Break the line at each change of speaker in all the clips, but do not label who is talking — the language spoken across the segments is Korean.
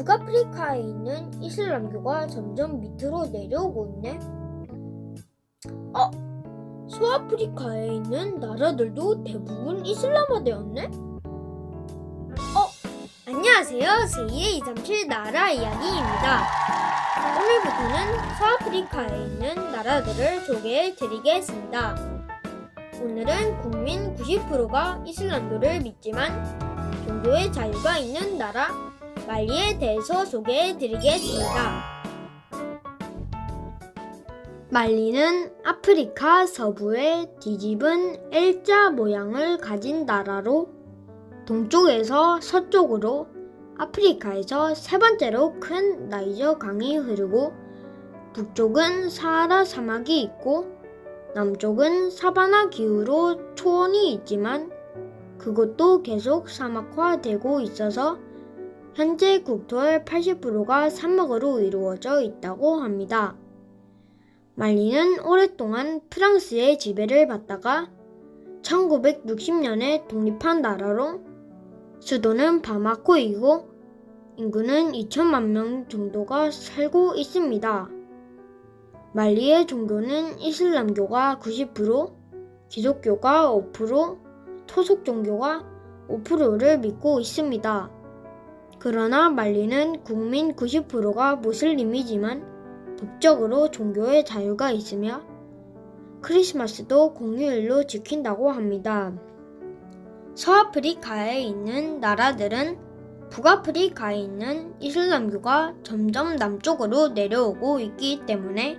북아프리카에 있는 이슬람교가 점점 밑으로 내려오고 있네. 어, 소아프리카에 있는 나라들도 대부분 이슬람화되었네. 어, 안녕하세요. 제2의 237 나라 이야기입니다. 오늘부터는 소아프리카에 있는 나라들을 소개해 드리겠습니다. 오늘은 국민 90%가 이슬람교를 믿지만 종교의 자유가 있는 나라 말리에 대해서 소개해 드리겠습니다. 말리는 아프리카 서부에 뒤집은 L자 모양을 가진 나라로 동쪽에서 서쪽으로 아프리카에서 세 번째로 큰 나이저 강이 흐르고 북쪽은 사하라 사막이 있고 남쪽은 사바나 기후로 초원이 있지만 그곳도 계속 사막화되고 있어서 현재 국토의 80%가 사막으로 이루어져 있다고 합니다. 말리는 오랫동안 프랑스의 지배를 받다가 1960년에 독립한 나라로 수도는 바마코이고 인구는 2천만 명 정도가 살고 있습니다. 말리의 종교는 이슬람교가 90%, 기독교가 5%, 토속 종교가 5%를 믿고 있습니다. 그러나 말리는 국민 90%가 무슬림이지만 법적으로 종교의 자유가 있으며 크리스마스도 공휴일로 지킨다고 합니다. 서아프리카에 있는 나라들은 북아프리카에 있는 이슬람교가 점점 남쪽으로 내려오고 있기 때문에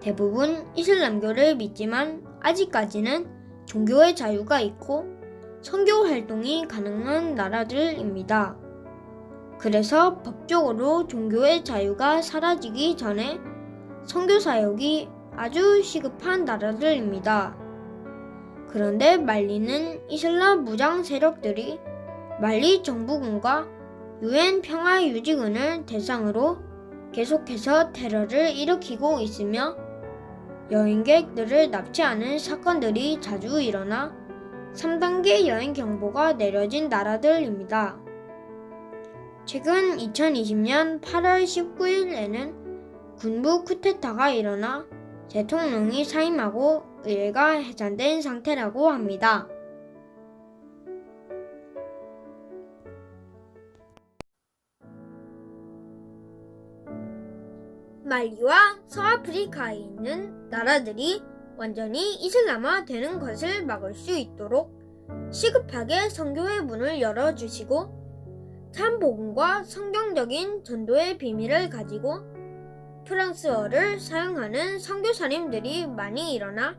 대부분 이슬람교를 믿지만 아직까지는 종교의 자유가 있고 선교 활동이 가능한 나라들입니다. 그래서 법적으로 종교의 자유가 사라지기 전에 선교 사역이 아주 시급한 나라들입니다. 그런데 말리는 이슬람 무장 세력들이 말리 정부군과 유엔 평화 유지군을 대상으로 계속해서 테러를 일으키고 있으며 여행객들을 납치하는 사건들이 자주 일어나 3단계 여행 경보가 내려진 나라들입니다. 최근 2020년 8월 19일에는 군부 쿠데타가 일어나 대통령이 사임하고 의회가 해산된 상태라고 합니다. 말리와 서아프리카에 있는 나라들이 완전히 이슬람화 되는 것을 막을 수 있도록 시급하게 선교의 문을 열어주시고 참 복음과 성경적인 전도의 비밀을 가지고 프랑스어를 사용하는 선교사님들이 많이 일어나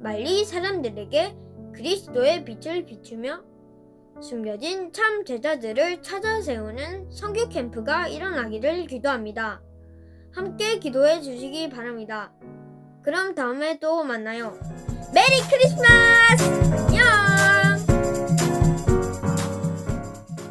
말리 사람들에게 그리스도의 빛을 비추며 숨겨진 참 제자들을 찾아 세우는 선교 캠프가 일어나기를 기도합니다. 함께 기도해 주시기 바랍니다. 그럼 다음에 또 만나요. 메리 크리스마스! 안녕!